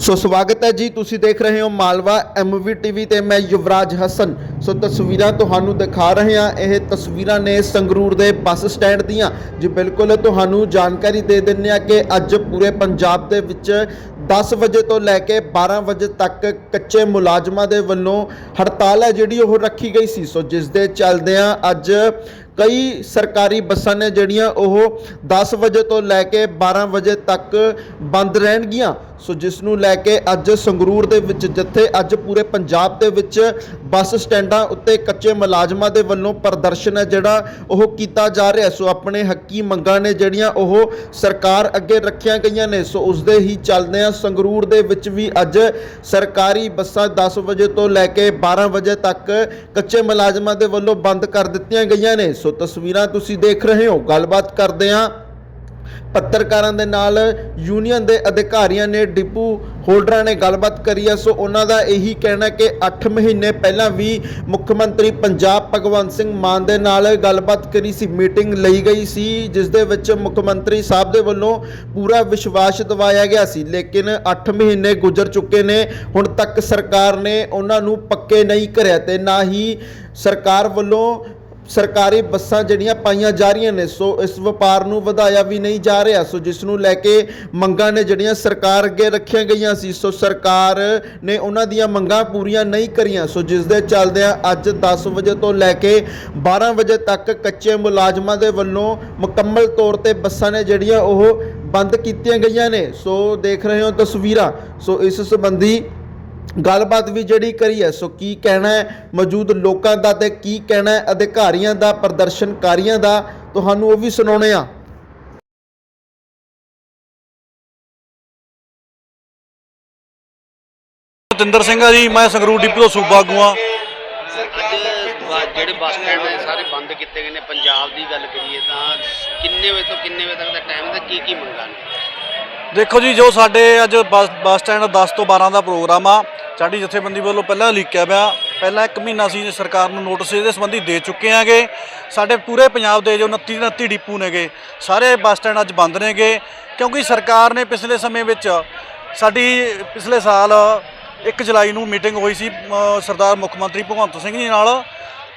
ਸੋ ਸਵਾਗਤ ਹੈ ਜੀ, ਤੁਸੀਂ ਦੇਖ ਰਹੇ ਹੋ ਮਾਲਵਾ ਐਮਵੀ ਟੀਵੀ ਤੇ ਮੈਂ ਯੁਵਰਾਜ ਹਸਨ। ਸੋ ਤਸਵੀਰਾਂ ਤੁਹਾਨੂੰ ਦਿਖਾ ਰਹੇ ਹਾਂ। ਇਹ ਤਸਵੀਰਾਂ ਨੇ ਸੰਗਰੂਰ ਦੇ ਬੱਸ ਸਟੈਂਡ ਦੀਆਂ। ਜੀ, ਬਿਲਕੁਲ ਤੁਹਾਨੂੰ ਜਾਣਕਾਰੀ ਦੇ ਦਿੰਦੇ ਆ ਕਿ ਅੱਜ ਪੂਰੇ ਪੰਜਾਬ ਦੇ ਵਿੱਚ 10 ਵਜੇ ਤੋਂ ਲੈ ਕੇ 12 ਵਜੇ ਤੱਕ ਕੱਚੇ ਮੁਲਾਜ਼ਮਾਂ ਦੇ ਵੱਲੋਂ ਹੜਤਾਲ ਹੈ ਜਿਹੜੀ ਉਹ ਰੱਖੀ ਗਈ ਸੀ। ਸੋ ਜਿਸ ਦੇ ਚੱਲਦਿਆਂ ਅੱਜ ਕਈ ਸਰਕਾਰੀ ਬੱਸਾਂ ਨੇ ਜਿਹੜੀਆਂ ਉਹ 10 ਵਜੇ ਤੋਂ ਲੈ ਕੇ 12 ਵਜੇ ਤੱਕ ਬੰਦ ਰਹਿਣਗੀਆਂ। ਸੋ ਜਿਸ ਨੂੰ ਲੈ ਕੇ ਅੱਜ ਸੰਗਰੂਰ ਦੇ ਵਿੱਚ, ਜਿੱਥੇ ਅੱਜ ਪੂਰੇ ਪੰਜਾਬ ਦੇ ਵਿੱਚ ਬੱਸ ਸਟੈਂਡਾਂ ਉੱਤੇ ਕੱਚੇ ਮੁਲਾਜ਼ਮਾਂ ਦੇ ਵੱਲੋਂ ਪ੍ਰਦਰਸ਼ਨ ਹੈ ਜਿਹੜਾ ਉਹ ਕੀਤਾ ਜਾ ਰਿਹਾ। ਸੋ ਆਪਣੇ ਹੱਕੀ ਮੰਗਾਂ ਨੇ ਜਿਹੜੀਆਂ ਉਹ ਸਰਕਾਰ ਅੱਗੇ ਰੱਖੀਆਂ ਗਈਆਂ ਨੇ। ਸੋ ਉਸ ਦੇ ਹੀ ਚੱਲਦੇ ਆ ਸੰਗਰੂਰ ਦੇ ਵਿੱਚ ਵੀ ਅੱਜ ਸਰਕਾਰੀ ਬੱਸਾਂ 10 ਵਜੇ ਤੋਂ ਲੈ ਕੇ 12 ਵਜੇ ਤੱਕ ਕੱਚੇ ਮੁਲਾਜ਼ਮਾਂ ਦੇ ਵੱਲੋਂ ਬੰਦ ਕਰ ਦਿੱਤੀਆਂ ਗਈਆਂ ਨੇ। ਸੋ ਤਸਵੀਰਾਂ ਤੁਸੀਂ ਦੇਖ ਰਹੇ ਹੋ, ਗੱਲਬਾਤ ਕਰਦੇ ਆ ਪੱਤਰਕਾਰਾਂ ਦੇ ਨਾਲ ਯੂਨੀਅਨ ਦੇ ਅਧਿਕਾਰੀਆਂ ਨੇ, ਡਿਪੂ ਹੋਲਡਰਾਂ ਨੇ ਗੱਲਬਾਤ ਕਰੀ ਹੈ। ਸੋ ਉਹਨਾਂ ਦਾ ਇਹੀ ਕਹਿਣਾ ਕਿ 8 ਮਹੀਨੇ ਪਹਿਲਾਂ ਵੀ ਮੁੱਖ ਮੰਤਰੀ ਪੰਜਾਬ ਭਗਵੰਤ ਸਿੰਘ ਮਾਨ ਦੇ ਨਾਲ ਗੱਲਬਾਤ ਕਰੀ ਸੀ, ਮੀਟਿੰਗ ਲਈ ਗਈ ਸੀ, ਜਿਸ ਦੇ ਵਿੱਚ ਮੁੱਖ ਮੰਤਰੀ ਸਾਹਿਬ ਦੇ ਵੱਲੋਂ ਪੂਰਾ ਵਿਸ਼ਵਾਸ ਦਿਵਾਇਆ ਗਿਆ ਸੀ। ਲੇਕਿਨ 8 ਮਹੀਨੇ ਗੁਜ਼ਰ ਚੁੱਕੇ ਨੇ, ਹੁਣ ਤੱਕ ਸਰਕਾਰ ਨੇ ਉਹਨਾਂ ਨੂੰ ਪੱਕੇ ਨਹੀਂ ਕਰਿਆ ਤੇ ਨਾ ਹੀ ਸਰਕਾਰ ਵੱਲੋਂ ਸਰਕਾਰੀ ਬੱਸਾਂ ਜਿਹੜੀਆਂ ਪਾਈਆਂ ਜਾ ਰਹੀਆਂ ਨੇ, ਸੋ ਇਸ ਵਪਾਰ ਨੂੰ ਵਧਾਇਆ ਵੀ ਨਹੀਂ ਜਾ ਰਿਹਾ। ਸੋ ਜਿਸ ਨੂੰ ਲੈ ਕੇ ਮੰਗਾਂ ਨੇ ਜਿਹੜੀਆਂ ਸਰਕਾਰ ਅੱਗੇ ਰੱਖੀਆਂ ਗਈਆਂ ਸੀ, ਸੋ ਸਰਕਾਰ ਨੇ ਉਹਨਾਂ ਦੀਆਂ ਮੰਗਾਂ ਪੂਰੀਆਂ ਨਹੀਂ ਕਰੀਆਂ। ਸੋ ਜਿਸ ਦੇ ਚੱਲਦਿਆਂ ਅੱਜ 10 ਵਜੇ ਤੋਂ ਲੈ ਕੇ 12 ਵਜੇ ਤੱਕ ਕੱਚੇ ਮੁਲਾਜ਼ਮਾਂ ਦੇ ਵੱਲੋਂ ਮੁਕੰਮਲ ਤੌਰ ਤੇ ਬੱਸਾਂ ਨੇ ਜਿਹੜੀਆਂ ਉਹ ਬੰਦ ਕੀਤੀਆਂ ਗਈਆਂ ਨੇ। ਸੋ ਦੇਖ ਰਹੇ ਹੋ ਤਸਵੀਰਾਂ। ਸੋ ਇਸ ਸੰਬੰਧੀ ਗੱਲਬਾਤ ਵੀ ਜਿਹੜੀ ਕਰੀ ਹੈ ਸੋ ਕੀ ਕਹਿਣਾ ਹੈ? ਮੌਜੂਦ ਲੋਕਾਂ ਦਾ ਤੇ ਕੀ ਕਹਿਣਾ ਹੈ? ਅਧਿਕਾਰੀਆਂ ਦਾ ਪ੍ਰਦਰਸ਼ਨਕਾਰੀਆਂ ਦਾ ਤੁਹਾਨੂੰ ਉਹ ਵੀ ਸੁਣਾਉਣੇ ਆ ਜਤਿੰਦਰ ਸਿੰਘ ਆ ਜੀ ਮੈਂ ਸੰਗਰੂਰ ਡਿਪੂ ਤੋਂ ਸੂਬਾ ਆਗੂ ਬ- ਜਿਹੜੇ ਬੱਸ ਸਟੈਂਡ ਨੇ ਸਾਰੇ ਬੰਦ ਕੀਤੇ ਗਏ ਨੇ। ਪੰਜਾਬ ਦੀ ਗੱਲ ਕਰੀਏ ਤਾਂ ਕਿੰਨੇ ਵਜੇ ਤੋਂ ਕਿੰਨੇ ਵਜੇ ਤੱਕ ਦਾ ਟਾਈਮ ਤੇ ਕੀ ਕੀ ਮੰਗਾਂ ਨੇ? ਦੇਖੋ ਜੀ ਜੋ ਸਾਡੇ ਅੱਜ ਬੱਸ ਬੱਸ ਸਟੈਂਡ 10 ਤੋਂ 12 ਦਾ ਪ੍ਰੋਗਰਾਮ ਆ ਸਾਡੀ ਜਥੇਬੰਦੀ ਵੱਲੋਂ ਪਹਿਲਾਂ ਲਿਖਿਆ ਪਿਆ। ਪਹਿਲਾਂ ਇੱਕ ਮਹੀਨਾ ਅਸੀਂ ਸਰਕਾਰ ਨੂੰ ਨੋਟਿਸ ਇਹਦੇ ਸੰਬੰਧੀ ਦੇ ਚੁੱਕੇ ਆਂਗੇ ਸਾਡੇ ਪੂਰੇ ਪੰਜਾਬ ਦੇ ਜੋ 29 29 ਡਿਪੂ ਨੇਗੇ, ਸਾਰੇ ਬੱਸ ਸਟੈਂਡ ਅੱਜ ਬੰਦ ਨੇਗੇ। ਕਿਉਂਕਿ ਸਰਕਾਰ ਨੇ ਪਿਛਲੇ ਸਮੇਂ ਵਿੱਚ ਸਾਡੀ ਪਿਛਲੇ ਸਾਲ 1 ਜੁਲਾਈ ਨੂੰ ਮੀਟਿੰਗ ਹੋਈ ਸੀ ਸਰਦਾਰ ਮੁੱਖ ਮੰਤਰੀ ਭਗਵੰਤ ਸਿੰਘ ਜੀ ਨਾਲ।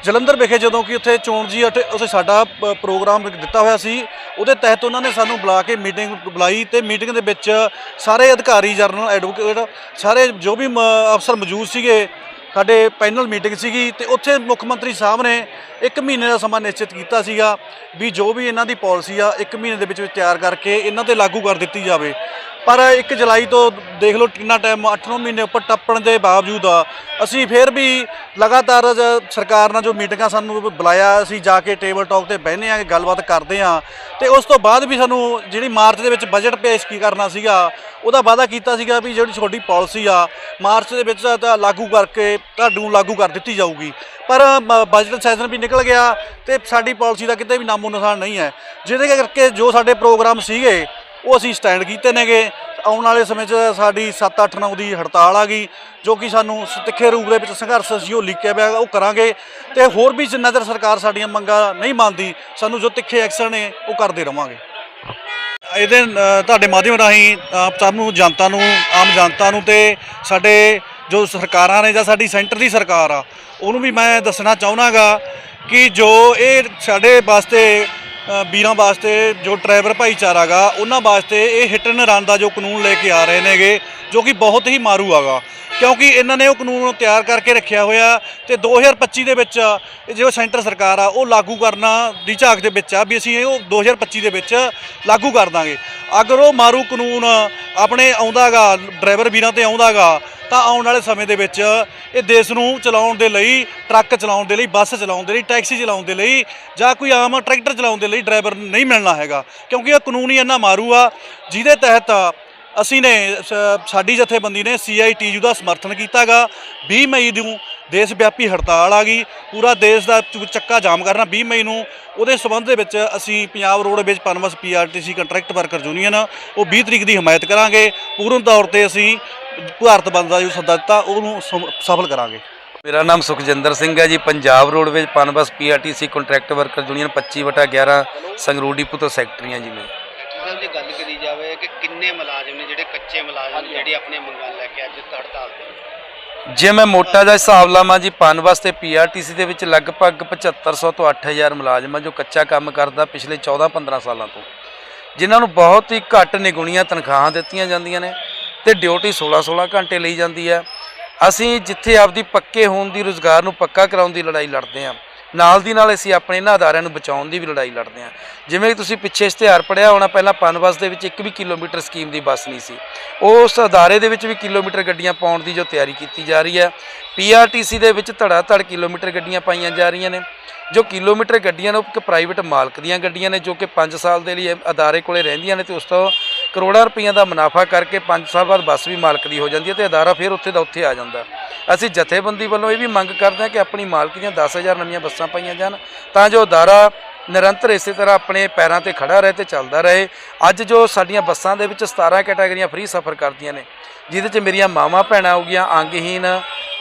ਜਲੰਧਰ ਵਿਖੇ ਜਦੋਂ ਕਿ ਉੱਥੇ ਚੋਣ ਜੀ ਅਤੇ ਉੱਥੇ ਸਾਡਾ ਪ੍ਰੋਗਰਾਮ ਦਿੱਤਾ ਹੋਇਆ ਸੀ। ਉਹਦੇ ਤਹਿਤ ਉਹਨਾਂ ਨੇ ਸਾਨੂੰ ਬੁਲਾ ਕੇ ਮੀਟਿੰਗ ਬੁਲਾਈ ਤੇ ਮੀਟਿੰਗ ਦੇ ਵਿੱਚ ਸਾਰੇ ਅਧਿਕਾਰੀ ਜਰਨਲ ਐਡਵੋਕੇਟ, ਸਾਰੇ ਜੋ ਵੀ ਮ- ਅਫਸਰ ਮੌਜੂਦ ਸੀਗੇ, ਸਾਡੇ ਪੈਨਲ ਮੀਟਿੰਗ ਸੀਗੀ ਤੇ ਉੱਥੇ ਮੁੱਖ ਮੰਤਰੀ ਸਾਹਿਬ ਨੇ ਇੱਕ ਮਹੀਨੇ ਦਾ ਸਮਾਂ ਨਿਸ਼ਚਿਤ ਕੀਤਾ ਸੀਗਾ ਵੀ ਜੋ ਵੀ ਇਹਨਾਂ ਦੀ ਪਾਲਿਸੀ ਆ, ਇੱਕ ਮਹੀਨੇ ਦੇ ਵਿੱਚ ਤਿਆਰ ਕਰਕੇ ਇਹਨਾਂ ਤੇ ਲਾਗੂ ਕਰ ਦਿੱਤੀ ਜਾਵੇ। ਪਰ 1 ਜੁਲਾਈ ਤੋਂ ਦੇਖ ਲਓ ਕਿੰਨਾ ਟਾਈਮ 8-9 ਮਹੀਨੇ ਉੱਪਰ ਟੱਪਣ ਦੇ ਬਾਵਜੂਦ ਅਸੀਂ ਫਿਰ ਵੀ ਲਗਾਤਾਰ ਜ- ਸਰਕਾਰ ਨਾਲ ਜੋ ਮੀਟਿੰਗਾਂ ਸਾਨੂੰ ਬੁਲਾਇਆ, ਅਸੀਂ ਜਾ ਕੇ ਟੇਬਲ ਟਾਕ ਤੇ ਬਹਿੰਦੇ ਆ ਗੱਲਬਾਤ ਕਰਦੇ ਆ ਤੇ ਉਸ ਤੋਂ ਬਾਅਦ ਵੀ ਸਾਨੂੰ ਜਿਹੜੀ ਮਾਰਚ ਦੇ ਵਿੱਚ ਬਜਟ ਪੇਸ਼ ਕੀ ਕਰਨਾ ਸੀਗਾ, ਉਹਦਾ ਵਾਅਦਾ ਕੀਤਾ ਸੀਗਾ ਵੀ ਜਿਹੜੀ ਤੁਹਾਡੀ ਪਾਲਿਸੀ ਆ, ਮਾਰਚ ਦੇ ਵਿੱਚ ਤਾਂ ਲਾਗੂ ਕਰਕੇ ਤੁਹਾਨੂੰ ਲਾਗੂ ਕਰ ਦਿੱਤੀ ਜਾਊਗੀ। ਪਰ ਮ- ਬਜਟ ਸੈਸ਼ਨ ਵੀ ਨਿਕਲ ਗਿਆ ਤੇ ਸਾਡੀ ਪਾਲਿਸੀ ਦਾ ਕਿਤੇ ਵੀ ਨਾਮੋ ਨਿਸ਼ਾਨ ਨਹੀਂ ਹੈ। ਜਿਹਦੇ ਕਰਕੇ ਜੋ ਸਾਡੇ ਪ੍ਰੋਗਰਾਮ ਸੀਗੇ ਉਹ ਅਸੀਂ ਸਟੈਂਡ ਕੀਤੇ ਨੇਗੇ। ਆਉਣ ਵਾਲੇ ਸਮੇਂ 'ਚ ਸਾਡੀ 7 8 9 ਦੀ ਹੜਤਾਲ ਆ ਗਈ, ਜੋ ਕਿ ਸਾਨੂੰ ਤਿੱਖੇ ਰੂਪ ਦੇ ਵਿੱਚ ਸੰਘਰਸ਼ ਅਸੀਂ ਉਹ ਲਿਖਿਆ ਪਿਆ, ਉਹ ਕਰਾਂਗੇ। ਤੇ ਹੋਰ ਵੀ ਜਿੰਨਾ ਚਿਰ ਸਰਕਾਰ ਸਾਡੀਆਂ ਮੰਗਾਂ ਨਹੀਂ ਮੰਨਦੀ, ਸਾਨੂੰ ਜੋ ਤਿੱਖੇ ਐਕਸ਼ਨ ਨੇ, ਉਹ ਕਰਦੇ ਰਵਾਂਗੇ। ਇਹਦੇ ਤੁਹਾਡੇ ਮਾਧਿਅਮ ਰਾਹੀਂ ਆਪ ਸਭ ਨੂੰ, ਜਨਤਾ ਨੂੰ, ਆਮ ਜਨਤਾ ਨੂੰ ਤੇ ਸਾਡੇ ਜੋ ਸਰਕਾਰਾਂ ਨੇ ਜਾਂ ਸਾਡੀ ਸੈਂਟਰ ਦੀ ਸਰਕਾਰ ਆ, ਉਹਨੂੰ ਵੀ ਮੈਂ ਦੱਸਣਾ ਚਾਹੁੰਦਾਗਾ ਕਿ ਜੋ ਇਹ ਸਾਡੇ ਵਾਸਤੇ ਵੀਰਾਂ ਵਾਸਤੇ ਜੋ ਡਰਾਈਵਰ ਭਾਈਚਾਰਾ ਗਾ, ਉਹਨਾਂ ਵਾਸਤੇ ਇਹ ਹਿੱਟ ਐਂਡ ਰਨ ਦਾ ਜੋ ਕਾਨੂੰਨ ਲੈ ਕੇ ਆ ਰਹੇ ਨੇਗੇ, ਜੋ ਕਿ ਬਹੁਤ ਹੀ ਮਾਰੂ ਆਗਾ ਕਿਉਂਕਿ ਇਹਨਾਂ ਨੇ ਉਹ ਕਾਨੂੰਨ ਤਿਆਰ ਕਰਕੇ ਰੱਖਿਆ ਹੋਇਆ ਤੇ 2025 ਦੇ ਵਿੱਚ ਇਹ ਜੋ ਸੈਂਟਰ ਸਰਕਾਰ ਆ, ਉਹ ਲਾਗੂ ਕਰਨਾ ਦੀ ਝਾਕ ਦੇ ਵਿੱਚ ਆ ਵੀ ਅਸੀਂ ਇਹ ਉਹ 2025 ਦੇ ਵਿੱਚ ਲਾਗੂ ਕਰ ਦਾਂਗੇ। ਅਗਰ ਉਹ ਮਾਰੂ ਕਾਨੂੰਨ ਆਪਣੇ ਆਉਂਦਾਗਾ, ਡਰਾਈਵਰ ਵੀਰਾਂ ਤੇ ਆਉਂਦਾਗਾ, ਤਾਂ ਆਉਣ ਵਾਲੇ ਸਮੇਂ ਦੇ ਵਿੱਚ ਇਹ ਦੇਸ਼ ਨੂੰ ਚਲਾਉਣ ਦੇ ਲਈ, ਟਰੱਕ ਚਲਾਉਣ ਦੇ ਲਈ, ਬੱਸ ਚਲਾਉਣ ਦੇ ਲਈ, ਟੈਕਸੀ ਚਲਾਉਣ ਦੇ ਲਈ ਜਾਂ ਕੋਈ ਆਮ ਟਰੈਕਟਰ ਚਲਾਉਣ ਦੇ ਲਈ ਡਰਾਈਵਰ ਨਹੀਂ ਮਿਲਣਾ ਹੈਗਾ। ਕਿਉਂਕਿ ਇਹ ਕਾਨੂੰਨ ਹੀ ਇੰਨਾ ਮਾਰੂ ਆ, ਜਿਹਦੇ ਤਹਿਤ ਅਸੀਂ ਨੇ ਸ- ਸਾਡੀ ਜਥੇਬੰਦੀ ਨੇ ਸੀਆਈਟੀਯੂ ਦਾ ਸਮਰਥਨ ਕੀਤਾਗਾ। 20 ਮਈ ਨੂੰ ਦੇਸ਼ ਵਿਆਪੀ ਹੜਤਾਲ ਆ ਗਈ। ਪੂਰਾ ਦੇਸ਼ ਦਾ ਚ- ਚੱਕਾ ਜਾਮ ਕਰਨਾ। 20 ਮਈ ਨੂੰ ਉਹਦੇ ਸਬੰਧ ਦੇ ਵਿੱਚ ਅਸੀਂ Punjab roadways PUNBUS PRTC contract worker union ਉਹ 20 ਤਰੀਕ ਦੀ ਹਮਾਇਤ ਕਰਾਂਗੇ। ਪੂਰਨ ਤੌਰ ਤੇ ਅਸੀਂ ਭਾਰਤ ਬੰਦ ਦਾ ਜੋ ਸੱਦਾ ਦਿੱਤਾ ਉਹਨੂੰ ਸਮ- ਸਫਲ ਕਰਾਂਗੇ। ਮੇਰਾ ਨਾਮ ਸੁਖਜਿੰਦਰ ਸਿੰਘ ਹੈ ji. Punjab roadways PUNBUS PRTC contract worker union 25 ਵਟਾ 11 ਸੰਗਰੂਰ ਡਿਪੂ ਤੋਂ ਸੈਕਟਰੀ ਹਾਂ ਜੀ ਮੈਂ। ਸਾਹਿਬ ਜੇ ਗੱਲ ਕਰੀ ਜਾਵੇ ਕਿ ਕਿੰਨੇ ਮੁਲਾਜ਼ਮ ਕੱਚੇ ਮੁਲਾਜ਼ਮ ਜਿਹੜੀ ਆਪਣੀਆਂ ਮੰਗਾਂ ਲੈ ਕੇ ਅੱਜ ਹੜਤਾਲ ਤੇ ਜੇ ਮੈਂ ਮੋਟਾ ਜਿਹਾ ਹਿਸਾਬ ਲਾਵਾਂ ਜੀ ਪਨ ਵਾਸਤੇ ਪੀਆਰਟੀਸੀ ਦੇ ਵਿੱਚ ਲਗਭਗ 7500 ਤੋਂ 8000 ਮੁਲਾਜ਼ਮ ਆ ਜੋ ਕੱਚਾ ਕੰਮ ਕਰਦਾ ਪਿਛਲੇ 14-15 ਸਾਲਾਂ ਤੋਂ। ਜਿਨ੍ਹਾਂ ਨੂੰ ਬਹੁਤ ਹੀ ਘੱਟ ਨਿਗੁਣੀਆਂ ਤਨਖਾਹਾਂ ਦਿੱਤੀਆਂ ਜਾਂਦੀਆਂ ਨੇ ਤੇ ਡਿਊਟੀ 16-16 ਘੰਟੇ ਲਈ ਜਾਂਦੀ ਹੈ। ਅਸੀਂ ਜਿੱਥੇ ਆਪਦੀ ਪੱਕੇ ਹੋਣ ਦੀ ਰੋਜ਼ਗਾਰ ਨੂੰ ਪੱਕਾ ਕਰਾਉਣ ਦੀ ਲੜਾਈ ਲੜਦੇ ਹਾਂ। ਨਾਲ ਦੀ ਨਾਲ ਅਸੀਂ ਆਪਣੇ ਇਹਨਾਂ ਅਦਾਰਿਆਂ ਨੂੰ ਬਚਾਉਣ ਦੀ ਵੀ ਲੜਾਈ ਲੜਦੇ ਹਾਂ। ਜਿਵੇਂ ਕਿ ਤੁਸੀਂ ਪਿੱਛੇ ਇਸ਼ਤਿਹਾਰ ਪੜਿਆ ਹੋਣਾ, ਪਹਿਲਾਂ ਪਨਬਸ ਦੇ ਵਿੱਚ ਇੱਕ ਵੀ ਕਿਲੋਮੀਟਰ ਸਕੀਮ ਦੀ ਬੱਸ ਨਹੀਂ ਸੀ। ਉਸ ਅਦਾਰੇ ਦੇ ਵਿੱਚ ਵੀ ਕਿਲੋਮੀਟਰ ਗੱਡੀਆਂ ਪਾਉਣ ਦੀ ਜੋ ਤਿਆਰੀ ਕੀਤੀ ਜਾ ਰਹੀ ਹੈ। ਪੀਆਰਟੀਸੀ ਦੇ ਵਿੱਚ ਧੜਾ ਧੜ ਕਿਲੋਮੀਟਰ ਗੱਡੀਆਂ ਪਾਈਆਂ ਜਾ ਰਹੀਆਂ ਨੇ, ਜੋ ਕਿਲੋਮੀਟਰ ਗੱਡੀਆਂ ਨੇ ਉਹ ਇੱਕ ਪ੍ਰਾਈਵੇਟ ਮਾਲਕ ਦੀਆਂ ਗੱਡੀਆਂ ਨੇ, ਜੋ ਕਿ 5 ਸਾਲ ਦੇ ਲਈ ਅਦਾਰੇ ਕੋਲੇ ਰਹਿੰਦੀਆਂ ਨੇ ਤੇ ਉਸ ਤੋਂ ਕਰੋੜਾਂ ਰੁਪਈਆ ਦਾ ਮੁਨਾਫਾ ਕਰਕੇ 5 ਸਾਲ ਬਾਅਦ ਬੱਸ ਵੀ ਮਾਲਕ ਦੀ ਹੋ ਜਾਂਦੀ ਹੈ ਤੇ ਅਦਾਰਾ ਫਿਰ ਉੱਥੇ ਦਾ ਉੱਥੇ ਆ ਜਾਂਦਾ। ਅਸੀਂ ਜਥੇਬੰਦੀ ਵੱਲੋਂ ਇਹ ਵੀ ਮੰਗ ਕਰਦੇ ਹਾਂ ਕਿ ਆਪਣੀ ਮਾਲਕੀ ਦੀਆਂ 10000 ਨਵੀਆਂ ਬੱਸਾਂ ਪਾਈਆਂ ਜਾਣ ਤਾਂ ਜੋ ਅਦਾਰਾ ਨਿਰੰਤਰ ਇਸੇ ਤਰ੍ਹਾਂ ਆਪਣੇ ਪੈਰਾਂ ਤੇ ਖੜਾ ਰਹੇ ਤੇ ਚੱਲਦਾ ਰਹੇ। ਅੱਜ ਜੋ ਸਾਡੀਆਂ ਬੱਸਾਂ ਦੇ ਵਿੱਚ 17 ਕੈਟਾਗਰੀਆਂ ਫ੍ਰੀ ਸਫ਼ਰ ਕਰਦੀਆਂ ਨੇ, ਜਿਹਦੇ 'ਚ ਮੇਰੀਆਂ ਮਾਵਾਂ ਭੈਣਾਂ ਹੋ ਗਈਆਂ ਅੰਗਹੀਨ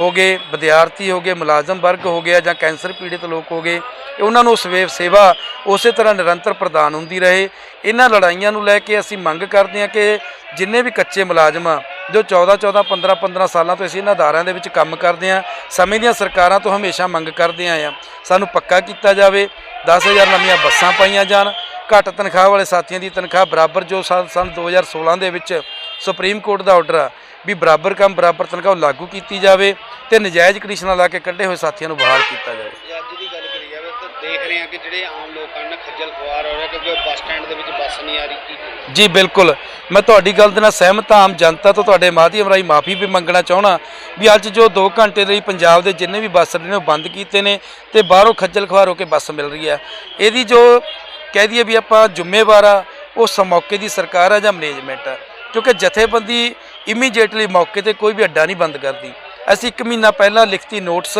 ਹੋ ਗਏ, ਵਿਦਿਆਰਥੀ ਹੋ ਗਏ, ਮੁਲਾਜ਼ਮ ਵਰਗ ਹੋ ਗਿਆ ਜਾਂ ਕੈਂਸਰ ਪੀੜਿਤ ਲੋਕ ਹੋ ਗਏ ਉਹਨਾਂ ਨੂੰ ਸਵੇਵ ਸੇਵਾ ਉਸੇ ਤਰ੍ਹਾਂ ਨਿਰੰਤਰ ਪ੍ਰਦਾਨ ਹੁੰਦੀ ਰਹੇ। ਇਹਨਾਂ ਲੜਾਈਆਂ ਨੂੰ ਲੈ ਕੇ ਅਸੀਂ ਮੰਗ ਕਰਦੇ ਹਾਂ ਕਿ ਜਿੰਨੇ ਵੀ ਕੱਚੇ ਮੁਲਾਜ਼ਮ ਆ, ਜੋ 14 14 15 15 ਸਾਲਾਂ ਤੋਂ ਅਸੀਂ ਇਹਨਾਂ ਅਦਾਰਿਆਂ ਦੇ ਵਿੱਚ ਕੰਮ ਕਰਦੇ ਹਾਂ, ਸਮੇਂ ਦੀਆਂ ਸਰਕਾਰਾਂ ਤੋਂ ਹਮੇਸ਼ਾ ਮੰਗ ਕਰਦੇ ਆਏ ਆ ਸਾਨੂੰ ਪੱਕਾ ਕੀਤਾ ਜਾਵੇ 10000 ਨਵੀਆਂ ਬੱਸਾਂ ਪਾਈਆਂ ਜਾਣ। ਘੱਟ ਤਨਖਾਹ ਵਾਲੇ ਸਾਥੀਆਂ ਦੀ ਤਨਖਾਹ ਬਰਾਬਰ ਜੋ ਸਾਲ ਸਨ 2016 ਦੇ ਵਿੱਚ ਸੁਪਰੀਮ ਕੋਰਟ ਦਾ ਆਰਡਰ ਆ ਵੀ ਬਰਾਬਰ ਕੰਮ, ਬਰਾਬਰ ਤਨਖਾਹ ਲਾਗੂ ਕੀਤੀ ਜਾਵੇ ਤੇ ਨਜਾਇਜ਼ ਕੰਡੀਸ਼ਨਾਂ ਲਾ ਕੇ ਕੱਢੇ ਹੋਏ ਸਾਥੀਆਂ ਨੂੰ ਬਹਾਲ ਕੀਤਾ ਜਾਵੇ। ਦੇਖ ਰਹੇ ਹਾਂ ਕਿ ਜਿਹੜੇ ਆਮ ਲੋਕਾਂ ਨੇ ਖੱਜਲ ਖੁਆਰ ਹੋ ਰਹੇ ਕਿਉਂਕਿ ਬੱਸ ਸਟੈਂਡ ਦੇ ਵਿੱਚ ਬੱਸ ਨਹੀਂ ਆ ਰਹੀ। ਕੀ ਜੀ, ਬਿਲਕੁਲ। ਮੈਂ ਤੁਹਾਡੀ ਗੱਲ ਦੇ ਨਾਲ ਸਹਿਮਤ ਹਾਂ। ਆਮ ਜਨਤਾ ਤੋਂ ਤੁਹਾਡੇ ਮਾਧਿਅਮ ਰਾਹੀਂ ਮਾਫੀ ਵੀ ਮੰਗਣਾ ਚਾਹਣਾ ਵੀ ਅੱਜ ਜੋ 2 ਘੰਟੇ ਲਈ ਪੰਜਾਬ ਦੇ ਜਿੰਨੇ ਵੀ ਬੱਸ ਅੱਡੇ ਨੇ ਉਹ ਬੰਦ ਕੀਤੇ ਨੇ ਤੇ ਬਾਹਰੋਂ ਖੱਜਲ ਖੁਆਰ ਹੋ ਕੇ ਬੱਸ ਮਿਲ ਰਹੀ ਹੈ। ਇਹਦੀ ਜੋ ਕਹਿ ਦਈਏ ਵੀ ਆਪਾਂ ਜ਼ਿੰਮੇਵਾਰ ਆ, ਉਹ ਸ ਮੌਕੇ ਦੀ ਸਰਕਾਰ ਆ ਜਾਂ ਮੈਨੇਜਮੈਂਟ ਆ। ਕਿਉਂਕਿ ਜਥੇਬੰਦੀ ਇਮੀਡੀਏਟਲੀ ਮੌਕੇ ਤੇ ਕੋਈ ਵੀ ਅੱਡਾ ਨਹੀਂ ਬੰਦ ਕਰਦੀ। ਅਸੀਂ ਇੱਕ ਮਹੀਨਾ ਪਹਿਲਾਂ ਲਿਖਤੀ ਨੋਟਸ,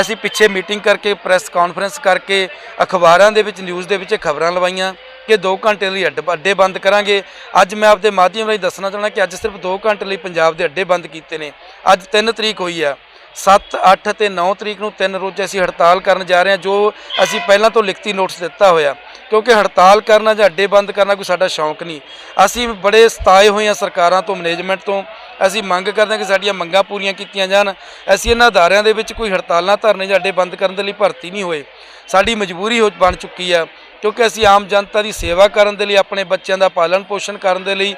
ਅਸੀਂ ਪਿੱਛੇ ਮੀਟਿੰਗ ਕਰਕੇ, ਪ੍ਰੈਸ ਕਾਨਫਰੰਸ ਕਰਕੇ, ਅਖਬਾਰਾਂ ਦੇ ਵਿੱਚ, ਨਿਊਜ਼ ਦੇ ਵਿੱਚ ਖਬਰਾਂ ਲਵਾਈਆਂ ਕਿ 2 ਘੰਟੇ ਲਈ ਅੱਡ ਅੱਡੇ ਬੰਦ ਕਰਾਂਗੇ। ਅੱਜ ਮੈਂ ਆਪਦੇ ਮਾਧਿਅਮ ਰਾਹੀਂ ਦੱਸਣਾ ਚਾਹੁੰਦਾ ਕਿ ਅੱਜ ਸਿਰਫ 2 ਘੰਟੇ ਲਈ ਪੰਜਾਬ ਦੇ ਅੱਡੇ ਬੰਦ ਕੀਤੇ ਨੇ। ਅੱਜ 3 ਤਰੀਕ ਹੋਈ ਆ। 7 8 ਅਤੇ 9 ਤਰੀਕ ਨੂੰ ਤਿੰਨ ਰੋਜ਼ ਅਸੀਂ ਹੜਤਾਲ ਕਰਨ ਜਾ ਰਹੇ ਹਾਂ, ਜੋ ਅਸੀਂ ਪਹਿਲਾਂ ਤੋਂ ਲਿਖਤੀ ਨੋਟਿਸ ਦਿੱਤਾ ਹੋਇਆ। ਕਿਉਂਕਿ ਹੜਤਾਲ ਕਰਨਾ ਜਾਂ ਅੱਡੇ ਬੰਦ ਕਰਨਾ ਕੋਈ ਸਾਡਾ ਸ਼ੌਂਕ ਨਹੀਂ। ਅਸੀਂ ਬੜੇ ਸਤਾਏ ਹੋਏ ਹਾਂ ਸਰਕਾਰਾਂ ਤੋਂ, ਮੈਨੇਜਮੈਂਟ ਤੋਂ। ਅਸੀਂ ਮੰਗ ਕਰਦੇ ਹਾਂ ਕਿ ਸਾਡੀਆਂ ਮੰਗਾਂ ਪੂਰੀਆਂ ਕੀਤੀਆਂ ਜਾਣ। ਅਸੀਂ ਇਹਨਾਂ ਅਦਾਰਿਆਂ ਦੇ ਵਿੱਚ ਕੋਈ ਹੜਤਾਲਾਂ ਧਰਨੇ ਜਾਂ ਅੱਡੇ ਬੰਦ ਕਰਨ ਦੇ ਲਈ ਭਰਤੀ ਨਹੀਂ ਹੋਏ। ਸਾਡੀ ਮਜਬੂਰੀ ਹੋ, ਬਣ ਚੁੱਕੀ ਆ। ਕਿਉਂਕਿ ਅਸੀਂ ਆਮ ਜਨਤਾ ਦੀ ਸੇਵਾ ਕਰਨ ਦੇ ਲਈ ਆਪਣੇ ਬੱਚਿਆਂ ਦਾ ਪਾਲਣ ਪੋਸ਼ਣ ਕਰਨ ਦੇ ਲਈ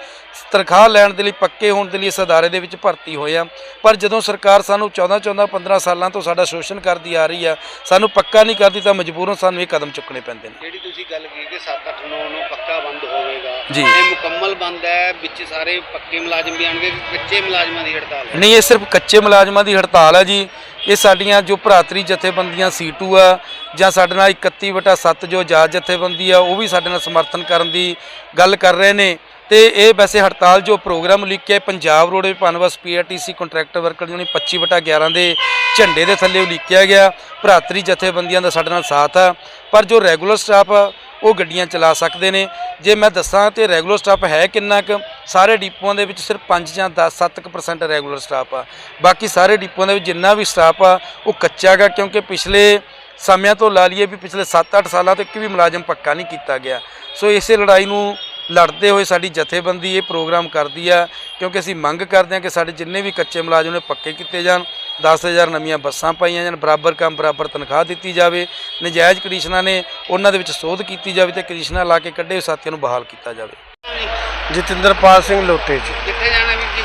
ਤਨਖਾਹ ਲੈਣ ਦੇ ਲਈ ਪੱਕੇ ਹੋਣ ਦੇ ਲਈ ਇਸ ਅਦਾਰੇ ਦੇ ਵਿੱਚ ਭਰਤੀ ਹੋਏ ਆ। ਪਰ ਜਦੋਂ ਸਰਕਾਰ ਸਾਨੂੰ 14 14 15 ਸਾਲਾਂ ਤੋਂ ਸਾਡਾ ਸ਼ੋਸ਼ਣ ਕਰਦੀ ਆ ਰਹੀ ਆ ਸਾਨੂੰ ਪੱਕਾ ਨਹੀਂ ਕਰਦੀ ਤਾਂ ਮਜਬੂਰਨ ਸਾਨੂੰ ਇਹ ਕਦਮ ਚੁੱਕਣੇ ਪੈਂਦੇ ਨੇ। ਜਿਹੜੀ ਤੁਸੀਂ ਗੱਲ ਕੀਤੀ ਕਿ 7 8 9 ਨੂੰ ਪੱਕਾ ਬੰਦ ਹੋਵੇਗਾ ਜੀ। ਇਹ ਮੁਕੰਮਲ ਬੰਦ ਹੈ ਵਿੱਚ ਸਾਰੇ ਪੱਕੇ ਮੁਲਾਜ਼ਮ ਵੀ ਆਣਗੇ ਕੱਚੇ ਮੁਲਾਜ਼ਮਾਂ ਦੀ ਹੜਤਾਲ ਹੈ। ਨਹੀਂ ਇਹ ਸਿਰਫ ਕੱਚੇ ਮੁਲਾਜ਼ਮਾਂ ਦੀ ਹੜਤਾਲ ਹੈ ਜੀ। ਇਹ ਸਾਡੀਆਂ ਜੋ ਭਰਾਤਰੀ ਜਥੇਬੰਦੀਆਂ ਸੀਟੂ ਆ, ਜਾਂ ਸਾਡੇ ਨਾਲ 31 ਵਟਾ 7 ਜੋ ਆਜ਼ਾਦ ਜਥੇਬੰਦੀ ਆ, ਉਹ ਵੀ ਸਾਡੇ ਨਾਲ ਸਮਰਥਨ ਕਰਨ ਦੀ ਗੱਲ ਕਰ ਰਹੇ ਨੇ। ਤੇ ਇਹ ਵੈਸੇ ਹੜਤਾਲ ਜੋ ਪ੍ਰੋਗਰਾਮ ਲਿਖਿਆ Punjab roadway PUNBUS PRTC contractor worker union 25 ਵਟਾ 11 ਦੇ ਝੰਡੇ ਦੇ ਥੱਲੇ ਉਲੀਕਿਆ ਗਿਆ। ਭਰਾਤਰੀ ਜਥੇਬੰਦੀਆਂ ਦਾ ਸਾਡੇ ਨਾਲ ਸਾਥ ਆ। ਪਰ ਜੋ ਰੈਗੂਲਰ ਸਟਾਫ ਆ ਉਹ ਗੱਡੀਆਂ ਚਲਾ ਸਕਦੇ ਨੇ। ਜੇ ਮੈਂ ਦੱਸਾਂ ਤੇ ਰੈਗੂਲਰ ਸਟਾਫ ਹੈ ਕਿੰਨਾ ਕੁ, ਸਾਰੇ ਡਿਪੂਆਂ ਦੇ ਵਿੱਚ ਸਿਰਫ 5 ਜਾਂ 10 7% ਰੈਗੂਲਰ ਸਟਾਫ ਆ। ਬਾਕੀ ਸਾਰੇ ਡਿਪੂਆਂ ਦੇ ਵਿੱਚ ਜਿੰਨਾ ਵੀ ਸਟਾਫ ਆ, ਉਹ ਕੱਚਾ ਗਾ ਕਿਉਂਕਿ ਪਿਛਲੇ ਸਮਿਆਂ ਤੋਂ ਲਾ ਲਈਏ ਵੀ ਪਿਛਲੇ 7-8 ਸਾਲਾਂ ਤੋਂ ਇੱਕ ਵੀ ਮੁਲਾਜ਼ਮ ਪੱਕਾ ਨਹੀਂ ਕੀਤਾ ਗਿਆ। ਸੋ ਇਸੇ ਲੜਾਈ ਨੂੰ ਲੜਦੇ ਹੋਏ ਸਾਡੀ ਜਥੇਬੰਦੀ ਇਹ ਪ੍ਰੋਗਰਾਮ ਕਰਦੀ ਆ ਕਿਉਂਕਿ ਅਸੀਂ ਮੰਗ ਕਰਦੇ ਹਾਂ ਕਿ ਸਾਡੇ ਜਿੰਨੇ ਵੀ ਕੱਚੇ ਮੁਲਾਜ਼ਮ ਨੇ ਪੱਕੇ ਕੀਤੇ ਜਾਣ। 10000 ਨਵੀਆਂ ਬੱਸਾਂ ਪਾਈਆਂ ਜਾਣ ਬਰਾਬਰ ਕੰਮ ਬਰਾਬਰ ਤਨਖਾਹ ਦਿੱਤੀ ਜਾਵੇ। ਨਜਾਇਜ਼ ਕੰਡੀਸ਼ਨਾਂ ਨੇ ਉਹਨਾਂ ਦੇ ਵਿੱਚ ਸੋਧ ਕੀਤੀ ਜਾਵੇ ਤੇ ਕੰਡੀਸ਼ਨਾਂ ਲਾ ਕੇ ਕੱਢੇ ਹੋਏ ਸਾਥੀਆਂ ਨੂੰ ਬਹਾਲ ਕੀਤਾ ਜਾਵੇ। ਜਤਿੰਦਰਪਾਲ ਸਿੰਘ ਲੋਟੇ ਜੀ। ਕਿੱਥੇ ਜਾਣਾ ਵੀਰ ਜੀ?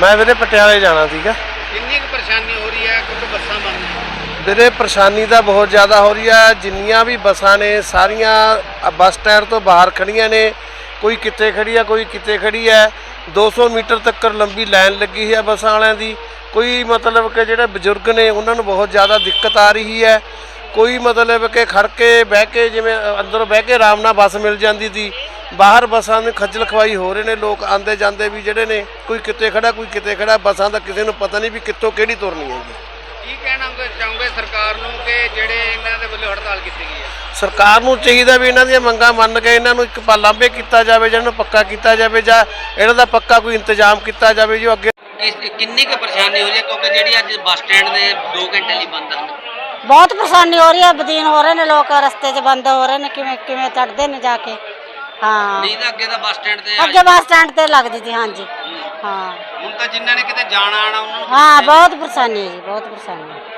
ਮੈਂ ਵੀਰੇ ਪਟਿਆਲੇ ਜਾਣਾ ਸੀਗਾ। ਕਿੰਨੀ ਕੁ ਪਰੇਸ਼ਾਨੀ ਹੋ ਰਹੀ ਹੈ? ਕਿਉਂਕਿ ਬੱਸਾਂ ਬੰਦ ਵੀਰੇ ਪਰੇਸ਼ਾਨੀ ਤਾਂ ਬਹੁਤ ਜ਼ਿਆਦਾ ਹੋ ਰਹੀ ਆ ਜਿੰਨੀਆਂ ਵੀ ਬੱਸਾਂ ਨੇ ਸਾਰੀਆਂ ਬੱਸ ਸਟੈਂਡ ਤੋਂ ਬਾਹਰ ਖੜੀਆਂ ਨੇ। ਕੋਈ ਕਿੱਥੇ ਖੜੀ ਆ ਕੋਈ ਕਿੱਥੇ ਖੜੀ ਆ। 200 ਮੀਟਰ ਤੱਕ ਲੰਬੀ ਲਾਈਨ ਲੱਗੀ ਹੈ ਬੱਸਾਂ ਵਾਲਿਆਂ ਦੀ। ਕੋਈ ਮਤਲਬ ਕਿ ਜਿਹੜੇ ਬਜ਼ੁਰਗ ਨੇ ਉਹਨਾਂ ਨੂੰ ਬਹੁਤ ਜ਼ਿਆਦਾ ਦਿੱਕਤ ਆ ਰਹੀ ਹੈ। ਕੋਈ ਮਤਲਬ ਕਿ ਖੜ ਕੇ ਬਹਿ ਕੇ ਜਿਵੇਂ ਅ, ਅੰਦਰੋਂ ਬਹਿ ਕੇ ਆਰਾਮ ਨਾਲ ਬੱਸ ਮਿਲ ਜਾਂਦੀ ਸੀ। ਬਾਹਰ ਬੱਸਾਂ ਨੂੰ ਖੱਜਲ ਖਵਾਈ ਹੋ ਰਹੇ ਨੇ ਲੋਕ ਆਂਦੇ ਜਾਂਦੇ ਵੀ ਜਿਹੜੇ ਨੇ ਕੋਈ ਕਿਤੇ ਖੜਾ ਕੋਈ ਕਿਤੇ ਖੜਾ ਬੱਸਾਂ ਦਾ ਕਿਸੇ ਨੂੰ ਪਤਾ ਨਹੀਂ ਵੀ ਕਿੱਥੋਂ ਕਿਹੜੀ ਤੁਰਨੀ ਹੈਗੀ। ਕੀ ਕਹਿਣਾ ਚਾਹੋਗੇ ਸਰਕਾਰ ਨੂੰ ਕਿ ਜਿਹੜੇ ਇਹਨਾਂ ਦੇ ਵੱਲੋਂ ਹੜਤਾਲ ਕੀਤੀ ਗਈ ਹੈ? ਸਰਕਾਰ ਨੂੰ ਚਾਹੀਦਾ ਵੀ ਇਹਨਾਂ ਦੀਆਂ ਮੰਗਾਂ ਮੰਨ ਕੇ ਇਹਨਾਂ ਨੂੰ ਇੱਕ ਲਾਂਭੇ ਕੀਤਾ ਜਾਵੇ ਜਾਂ ਇਹਨੂੰ ਪੱਕਾ ਕੀਤਾ ਜਾਵੇ ਜਾਂ ਇਹਨਾਂ ਦਾ ਪੱਕਾ ਕੋਈ ਇੰਤਜ਼ਾਮ ਕੀਤਾ ਜਾਵੇ ਜੋ ਅੱਗੇ ਕਿੰਨੀ ਕੁ ਪਰੇਸ਼ਾਨੀ ਹੋ ਰਹੀ ਹੈ? ਕਿਉਂਕਿ ਜਿਹੜੀ ਅੱਜ ਬੱਸ ਸਟੈਂਡ ਦੇ 2 ਘੰਟੇ ਲਈ ਬੰਦ ਹਨ। ਬਹੁਤ ਪਰੇਸ਼ਾਨੀ ਹੋ ਰਹੀ ਹੈ ਬਦੀਨ ਹੋ ਰਹੇ ਨੇ ਲੋਕ ਰਸਤੇ 'ਚ ਬੰਦ ਹੋ ਰਹੇ ਨੇ ਕਿਵੇਂ ਕਿਵੇਂ ਚੜਦੇ ਨੇ ਜਾ ਕੇ। ਹਾਂ। ਨਹੀਂ ਤਾਂ ਅੱਗੇ ਤਾਂ ਬੱਸ ਸਟੈਂਡ ਤੇ ਅੱਗੇ ਬੱਸ ਸਟੈਂਡ ਤੇ ਲੱਗਦੀ ਸੀ ਹਾਂਜੀ। ਹਾਂ। ਹੁਣ ਤਾਂ ਜਿਨ੍ਹਾਂ ਨੇ ਕਿਤੇ ਜਾਣਾ ਆਣਾ ਉਹਨਾਂ ਨੂੰ ਹਾਂ ਬਹੁਤ ਪਰੇਸ਼ਾਨੀ ਹੈ ਜੀ ਬਹੁਤ ਪਰੇਸ਼ਾਨੀ ਹੈ।